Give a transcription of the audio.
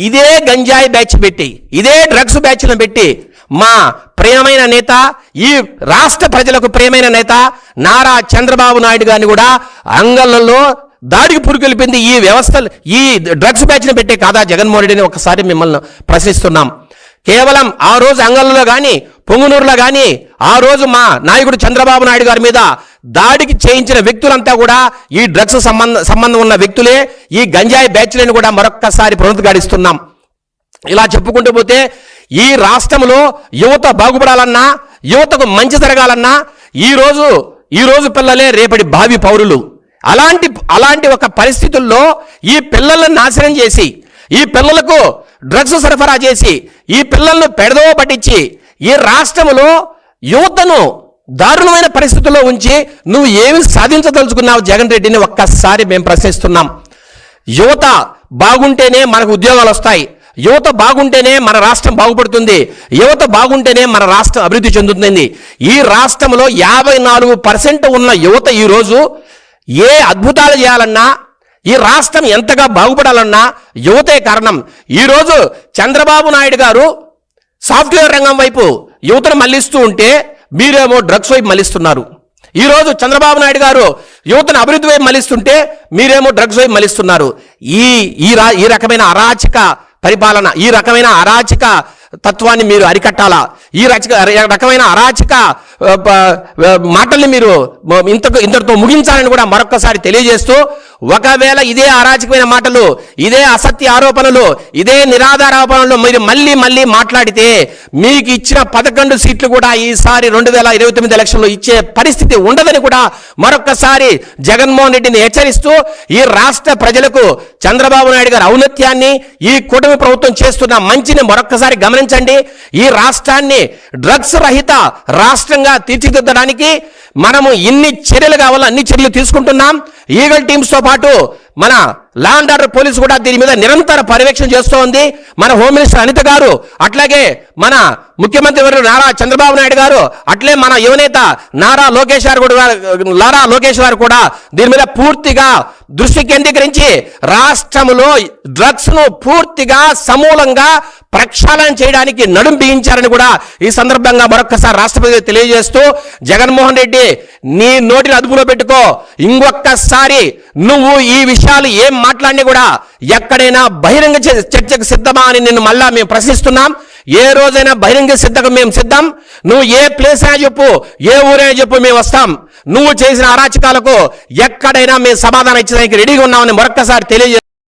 ఇదే గంజాయి బ్యాచ్ పెట్టి ఇదే డ్రగ్స్ బ్యాచ్లను పెట్టి మా ప్రియమైన నేత ఈ రాష్ట్ర ప్రజలకు ప్రియమైన నేత నారా చంద్రబాబు నాయుడు గారిని కూడా అంగళ్ళలో దాడికి పురుకొల్పింది ఈ వ్యవస్థలు ఈ డ్రగ్స్ బ్యాచ్ని పెట్టే కాదా జగన్మోహన్ రెడ్డిని ఒకసారి మిమ్మల్ని ప్రశ్నిస్తున్నాం. కేవలం ఆ రోజు అంగళ్ళలో కానీ పొంగునూరులో కానీ ఆ రోజు మా నాయకుడు చంద్రబాబు నాయుడు గారి మీద దాడికి చేయించిన వ్యక్తులంతా కూడా ఈ డ్రగ్స్ సంబంధ సంబంధం ఉన్న వ్యక్తులే. ఈ గంజాయి బ్యాచ్లను కూడా మరొక్కసారి పునరుద్ఘాటిస్తున్నాం ఇలా చెప్పుకుంటూ పోతే ఈ రాష్ట్రంలో యువత బాగుపడాలన్నా యువతకు మంచి జరగాలన్నా ఈ రోజు ఈ రోజు పిల్లలే రేపటి భావి పౌరులు. అలాంటి అలాంటి ఒక పరిస్థితుల్లో ఈ పిల్లలను నాశనం చేసి ఈ పిల్లలకు డ్రగ్స్ సరఫరా చేసి ఈ పిల్లలను పెడదో పట్టించి ఈ రాష్ట్రంలో యువతను దారుణమైన పరిస్థితుల్లో ఉంచి నువ్వు ఏమి సాధించదలుచుకున్నావు జగన్ రెడ్డిని ఒక్కసారి మేము ప్రశ్నిస్తున్నాం. యువత బాగుంటేనే మనకు ఉద్యోగాలు వస్తాయి. యువత బాగుంటేనే మన రాష్ట్రం బాగుపడుతుంది. యువత బాగుంటేనే మన రాష్ట్రం అభివృద్ధి చెందుతుంది. ఈ రాష్ట్రంలో యాభై నాలుగు పర్సెంట్ ఉన్న యువత ఈరోజు ఏ అద్భుతాలు చేయాలన్నా ఈ రాష్ట్రం ఎంతగా బాగుపడాలన్నా యువతే కారణం. ఈరోజు చంద్రబాబు నాయుడు గారు సాఫ్ట్వేర్ రంగం వైపు యువతను మళ్ళిస్తూ ఉంటే మీరేమో డ్రగ్స్ వైపు మళ్ళిస్తున్నారు. ఈరోజు చంద్రబాబు నాయుడు గారు యువతను అభివృద్ధి వైపు మళ్ళిస్తుంటే మీరేమో డ్రగ్స్ వైపు మళ్ళిస్తున్నారు. ఈ ఈ రా ఈ రకమైన అరాచక పరిపాలన ఈ రకమైన అరాచక తత్వాన్ని మీరు అరికట్టాలా? ఈ రచక రకమైన అరాచక మాటల్ని మీరు ఇంత ఇంతకు ఇంతటితో ముగించాలని కూడా మరొక్కసారి తెలియజేస్తూ ఒకవేళ ఇదే అరాచకమైన మాటలు ఇదే అసత్య ఆరోపణలు ఇదే నిరాధార ఆరోపణలు మీరు మళ్ళీ మళ్ళీ మాట్లాడితే మీకు ఇచ్చిన పదకొండు సీట్లు కూడా ఈసారి రెండు వేల ఇరవై తొమ్మిది ఎలక్షన్లో ఇచ్చే పరిస్థితి ఉండదని కూడా మరొక్కసారి జగన్మోహన్ రెడ్డిని హెచ్చరిస్తూ ఈ రాష్ట్ర ప్రజలకు చంద్రబాబు నాయుడు గారి ఔన్నత్యాన్ని ఈ కూటమి ప్రభుత్వం చేస్తున్న మంచిని మరొక్కసారి గమనించండి. ఈ రాష్ట్రాన్ని డ్రగ్స్ రహిత రాష్ట్రంగా తీర్చిదిద్దడానికి మనము ఇన్ని చర్యలు కావాలో అన్ని చర్యలు తీసుకుంటున్నాం. ఈగల్ టీమ్స్తో పాటు మన లా అండ్ ఆర్డర్ పోలీస్ కూడా దీని మీద నిరంతర పర్యవేక్షణ చేస్తూ ఉంది మన హోమ్ మినిస్టర్ అనిత గారు అట్లాగే మన ముఖ్యమంత్రి వర్యులు నారా చంద్రబాబు నాయుడు గారు అట్లే మన యువనేత నారా లోకేష్ గారు కూడా నారా లోకేష్ గారు కూడా దీని మీద పూర్తిగా దృష్టి కేంద్రీకరించి రాష్ట్రంలో డ్రగ్స్ను పూర్తిగా సమూలంగా ప్రక్షాళన చేయడానికి నడుం బిగించారని కూడా ఈ సందర్భంగా మరొక్కసారి రాష్ట్రపతి తెలియజేస్తూ జగన్మోహన్ రెడ్డి నీ నోటిని అదుపులో పెట్టుకో. ఇంకొక్కసారి నువ్వు ఈ విషయాలు ఏం మాట్లాడినా కూడా ఎక్కడైనా బహిరంగ చర్చకు సిద్ధమా అని నిన్ను మళ్ళా మేము ప్రశ్నిస్తున్నాం. ఏ రోజైనా బహిరంగ సిద్ధకు మేము సిద్ధం. నువ్వు ఏ ప్లేస్ అయినా చెప్పు ఏ ఊరైనా చెప్పు మేము వస్తాం. నువ్వు చేసిన అరాచకాలకు ఎక్కడైనా మేము సమాధానం ఇచ్చడానికి రెడీగా ఉన్నామని మరొక్కసారి తెలియజేస్తాం